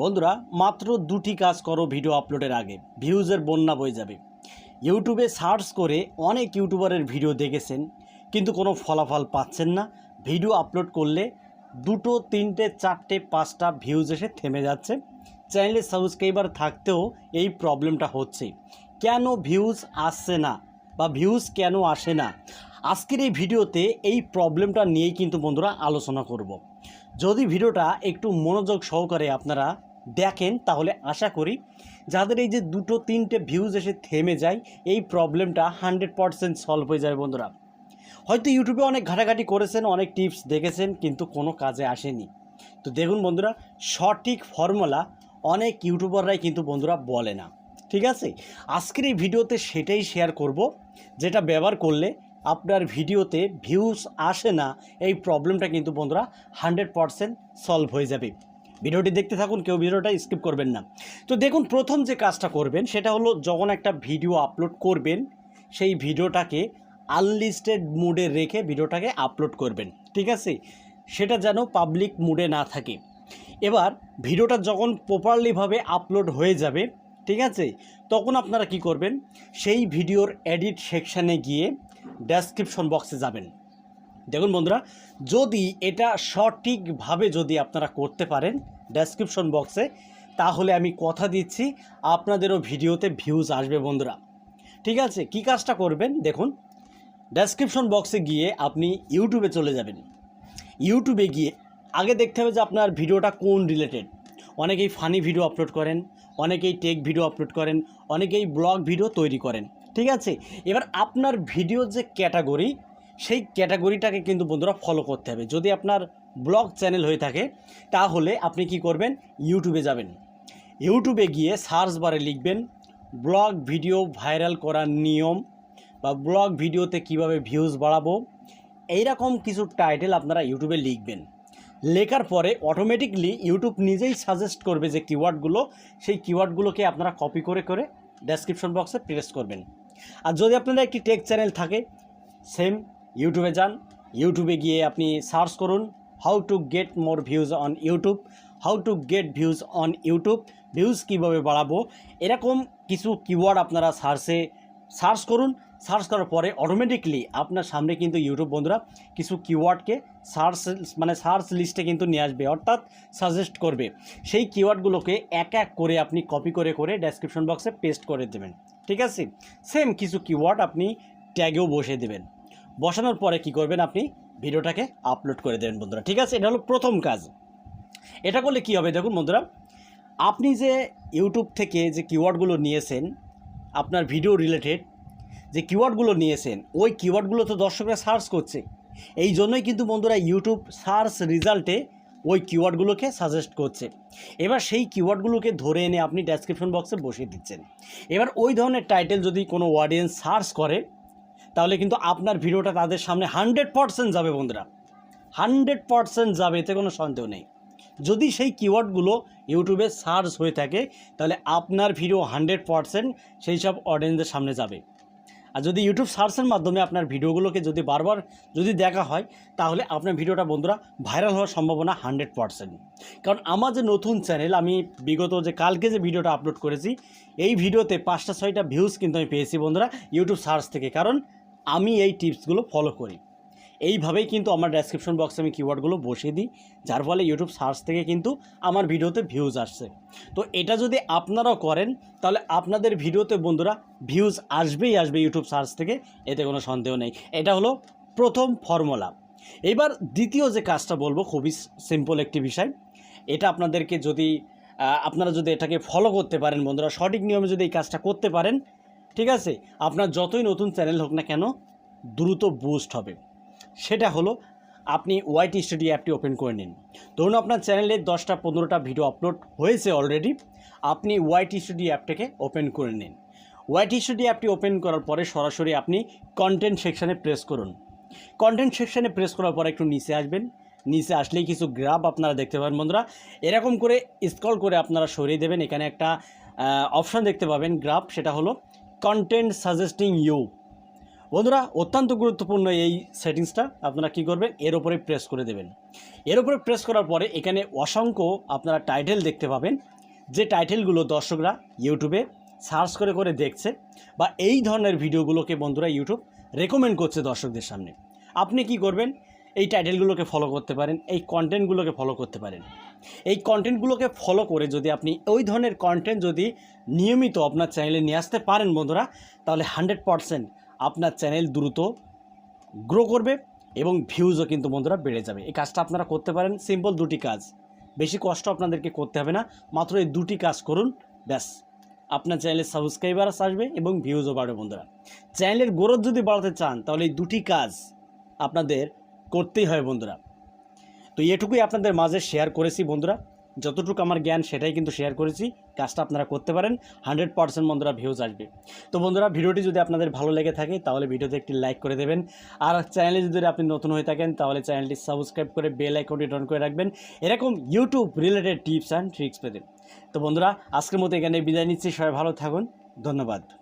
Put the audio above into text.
বন্ধুরা, মাত্র দুটি কাজ করো ভিডিও আপলোডের আগে, ভিউজের বন্যা বয়ে যাবে। ইউটিউবে সার্চ করে অনেক ইউটিউবারের ভিডিও দেখেছেন, কিন্তু কোনো ফলাফল পাচ্ছেন না। ভিডিও আপলোড করলে দুটো, তিনটে, চারটে, পাঁচটা ভিউজ এসে থেমে যাচ্ছে। চ্যানেলে সাবস্ক্রাইবার থাকতেও এই প্রবলেমটা হচ্ছে। কেন ভিউজ আসছে না বা ভিউজ কেন আসে না? আজকের এই ভিডিওতে এই প্রবলেমটা নিয়েই কিন্তু বন্ধুরা আলোচনা করব। যদি ভিডিওটা একটু মনোযোগ সহকারে আপনারা দেখেন তাহলে আশা করি যাদের এই যে দুটো, তিনটে ভিউজ এসে থেমে যায়, এই প্রবলেমটা হান্ড্রেড পারসেন্ট সলভ হয়ে যাবে বন্ধুরা। হয়তো ইউটিউবে অনেক ঘাটাঘাটি করেছেন, অনেক টিপস দেখেছেন, কিন্তু কোনো কাজে আসেনি। তো দেখুন বন্ধুরা, সঠিক ফর্মুলা অনেক ইউটিউবাররাই কিন্তু বন্ধুরা বলে না। ঠিক আছে? আজকের এই ভিডিওতে সেটাই শেয়ার করব, যেটা ব্যবহার করলে আপনার ভিডিওতে ভিউজ আসে না, এই প্রবলেমটা কিন্তু বন্ধুরা হান্ড্রেড পারসেন্ট সলভ হয়ে যাবে। ভিডিওটি দেখতে থাকুন, কেউ ভিডিওটা স্কিপ করবেন না। তো দেখুন, প্রথম যে কাজটা করবেন, সেটা হলো যখন একটা ভিডিও আপলোড করবেন, সেই ভিডিওটাকে আনলিস্টেড মুডে রেখে ভিডিওটাকে আপলোড করবেন, ঠিক আছে? সেটা যেন পাবলিক মুডে না থাকে। এবার ভিডিওটা যখন প্রপারলিভাবে আপলোড হয়ে যাবে, ঠিক আছে? তখন আপনারা কি করবেন? সেই ভিডিওর এডিট সেকশানে গিয়ে ডেসক্রিপশন বক্সে যাবেন। দেখুন বন্ধুরা, যদি এটা সঠিকভাবে যদি আপনারা করতে পারেন ডেসক্রিপশন বক্সে তাহলে আমি কথা দিচ্ছি, আপনাদেরও ভিডিওতে ভিউজ আসবে বন্ধুরা। ঠিক আছে, কি কাজটা করবেন? দেখুন ডেসক্রিপশন বক্সে গিয়ে আপনি ইউটিউবে চলে যাবেন। ইউটিউবে গিয়ে, আগে দেখতে হবে যে আপনার ভিডিওটা কোন রিলেটেড অনেকেই ফানি ভিডিও আপলোড করেন, অনেকেই টেক ভিডিও আপলোড করেন, অনেকেই ব্লগ ভিডিও তৈরি করেন। ঠিক আছে, এবার আপনার ভিডিও যে ক্যাটাগরি সেই ক্যাটাগরিটাকে কিন্তু বন্ধুরা ফলো করতে হবে। যদি আপনার ব্লগ চ্যানেল হয়ে থাকে, তাহলে আপনি কি করবেন? ইউটিউবে যাবেন। ইউটিউবে গিয়ে সার্চ বারে লিখবেন ব্লগ ভিডিও ভাইরাল করার নিয়ম বা ব্লগ ভিডিওতে কীভাবে ভিউজ বাড়াবো, এইরকম কিছু টাইটেল আপনারা ইউটিউবে লিখবেন। লেখার পরে অটোমেটিকলি ইউটিউব নিজেই সাজেস্ট করবে যে কিওয়ার্ডগুলো সেই কিওয়ার্ডগুলোকে আপনারা কপি করে করে ডেসক্রিপশন বক্সে প্রেস করবেন। আর যদি আপনাদের একটি টেক চ্যানেল থাকে সেম ইউটিউবে যান। ইউটিউবে গিয়ে আপনি সার্চ করুন how to get more views on YouTube how to get views on YouTube views কীভাবে বাড়াবো, এরকম কিছু কিওয়ার্ড আপনারা সার্চে সার্চ করুন। সার্চ করার পরে অটোমেটিকলি আপনার সামনে কিন্তু ইউটিউব বন্ধুরা কিছু কিওয়ার্ডকে সার্চ মানে সার্চ লিস্টে কিন্তু নিয়ে আসবে, অর্থাৎ সাজেস্ট করবে। সেই কিওয়ার্ডগুলোকে এক এক করে আপনি কপি করে করে ডেসক্রিপশন বক্সে পেস্ট করে দেবেন। ঠিক আছে? সেম কিছু কিওয়ার্ড আপনি ট্যাগেও বসে দেবেন। বসানোর পরে কি করবেন আপনি? ভিডিওটাকে আপলোড করে দেবেন বন্ধুরা। ঠিক আছে? এটা হলো প্রথম কাজ। এটা করলে কি হবে দেখুন বন্ধুরা, আপনি যে ইউটিউব থেকে যে কিওয়ার্ডগুলো নিয়েছেন, আপনার ভিডিও রিলেটেড যে কিওয়ার্ডগুলো নিয়েছেন, ওই কিওয়ার্ডগুলো তো দর্শকরা সার্চ করছে। এই জন্যই কিন্তু বন্ধুরা ইউটিউব সার্চ রেজাল্টে ওই কিওয়ার্ডগুলোকে সাজেস্ট করছে। এবার সেই কিওয়ার্ডগুলোকে ধরে এনে আপনি ডেসক্রিপশন বক্সে বসিয়ে দিচ্ছেন। এবার ওই ধরনের টাইটেল যদি কোনো অডিয়েন্স সার্চ করে তাহলে কিন্তু আপনার ভিডিওটা তাদের সামনে হান্ড্রেড পারসেন্ট যাবে বন্ধুরা। হান্ড্রেড পারসেন্ট যাবে, এতে কোনো সন্দেহ নেই। যদি সেই কিওয়ার্ডগুলো ইউটিউবে সার্চ হয়ে থাকে, তাহলে আপনার ভিডিও হান্ড্রেড পারসেন্ট সেই সব অডিয়েন্সদের সামনে যাবে। আর যদি ইউটিউব সার্চের মাধ্যমে আপনার ভিডিওগুলোকে যদি বারবার যদি দেখা হয়, তাহলে আপনার ভিডিওটা বন্ধুরা ভাইরাল হওয়ার সম্ভাবনা হান্ড্রেড পারসেন্ট। কারণ আমার যে নতুন চ্যানেল আমি বিগত যে কালকে যে ভিডিওটা আপলোড করেছি, এই ভিডিওতে পাঁচটা ছয়টা ভিউজ কিন্তু আমি পেয়েছি বন্ধুরা ইউটিউব সার্চ থেকে। কারণ আমি এই টিপসগুলো ফলো করি। এইভাবেই কিন্তু আমার ডেসক্রিপশন বক্সে আমি কিওয়ার্ডগুলো বসিয়ে দিই, যার ফলে ইউটিউব সার্চ থেকে কিন্তু আমার ভিডিওতে ভিউজ আসছে। তো এটা যদি আপনারাও করেন, তাহলে আপনাদের ভিডিওতে বন্ধুরা ভিউজ আসবেই আসবে ইউটিউব সার্চ থেকে, এতে কোনো সন্দেহ নেই। এটা হলো প্রথম ফর্মুলা এবার দ্বিতীয় যে কাজটা বলব, খুবই সিম্পল একটি বিষয়। এটা আপনাদেরকে যদি আপনারা যদি এটাকে ফলো করতে পারেন বন্ধুরা, সঠিক নিয়মে যদি এই কাজটা করতে পারেন ঠিক আছে? আপনার যতই নতুন চ্যানেল হোক না কেন, দ্রুত বুস্ট হবে। সেটা হলো, আপনি ওয়াইটি স্টুডিও অ্যাপটি ওপেন করে নিন। ধরুন আপনার চ্যানেলে দশটা, পনেরোটা ভিডিও আপলোড হয়েছে অলরেডি আপনি ওয়াইটি স্টুডিও অ্যাপটাকে ওপেন করে নিন। ওয়াইটি স্টুডিও অ্যাপটি ওপেন করার পরে সরাসরি আপনি কন্টেন্ট সেকশানে প্রেস করুন। কন্টেন্ট সেকশানে প্রেস করার পরে একটু নিচে আসবেন। নিচে আসলেই কিছু গ্রাফ আপনারা দেখতে পাবেন বন্ধুরা। এরকম করে স্ক্রল করে আপনারা সরিয়ে দেবেন। এখানে একটা অপশান দেখতে পাবেন গ্রাফ সেটা হলো কন্টেন্ট সাজেস্টিং ইউ বন্ধুরা, অত্যন্ত গুরুত্বপূর্ণ এই সেটিংসটা। আপনারা কি করবেন এর ওপরে প্রেস করে দেবেন। এর উপরে প্রেস করার পরে এখানে অসংখ্য আপনারা টাইটেল দেখতে পাবেন। যে টাইটেলগুলো দর্শকরা ইউটিউবে সার্চ করে করে দেখছে বা এই ধরনের ভিডিওগুলোকে বন্ধুরা ইউটিউব রেকমেন্ড করছে দর্শকদের সামনে। আপনি কি করবেন? এই টাইটেলগুলোকে ফলো করতে পারেন, এই কন্টেন্টগুলোকে ফলো করতে পারেন। এই কন্টেন্টগুলোকে ফলো করে যদি আপনি ওই ধরনের কন্টেন্ট যদি নিয়মিত আপনার চ্যানেলে নিয়ে আসতে পারেন বন্ধুরা, তাহলে হান্ড্রেড পারসেন্ট আপনার চ্যানেল দ্রুত গ্রো করবে এবং ভিউজও কিন্তু বন্ধুরা বেড়ে যাবে। এই কাজটা আপনারা করতে পারেন সিম্পল দুটি কাজ। বেশি কষ্ট আপনাদেরকে করতে হবে না, মাত্র এই দুটি কাজ করুন, ব্যাস। আপনার চ্যানেলের সাবস্ক্রাইবার্স আসবে এবং ভিউজও বাড়বে বন্ধুরা। চ্যানেলের গ্রোথ যদি বাড়াতে চান, তাহলে এই দুটি কাজ আপনাদের করতেই হয় বন্ধুরা। তো এটুকুই আপনাদের মাঝে শেয়ার করেছি বন্ধুরা। যতটুকু আমার জ্ঞান, সেটাই কিন্তু শেয়ার করেছি। কাজটা আপনারা করতে পারেন। হান্ড্রেড পার্সেন্ট বন্ধুরা ভিউজ আসবে। তো বন্ধুরা, ভিডিওটি যদি আপনাদের ভালো লেগে থাকে, তাহলে ভিডিওতে একটি লাইক করে দেবেন। আর চ্যানেলে যদি আপনি নতুন হয়ে থাকেন, তাহলে চ্যানেলটি সাবস্ক্রাইব করে বেল আইকনটি অন করে রাখবেন। এরকম YouTube related tips and tricks পেতে। তো বন্ধুরা, আজকের মতো এখানে বিদায় নিচ্ছি। সবাই ভালো থাকুন। ধন্যবাদ।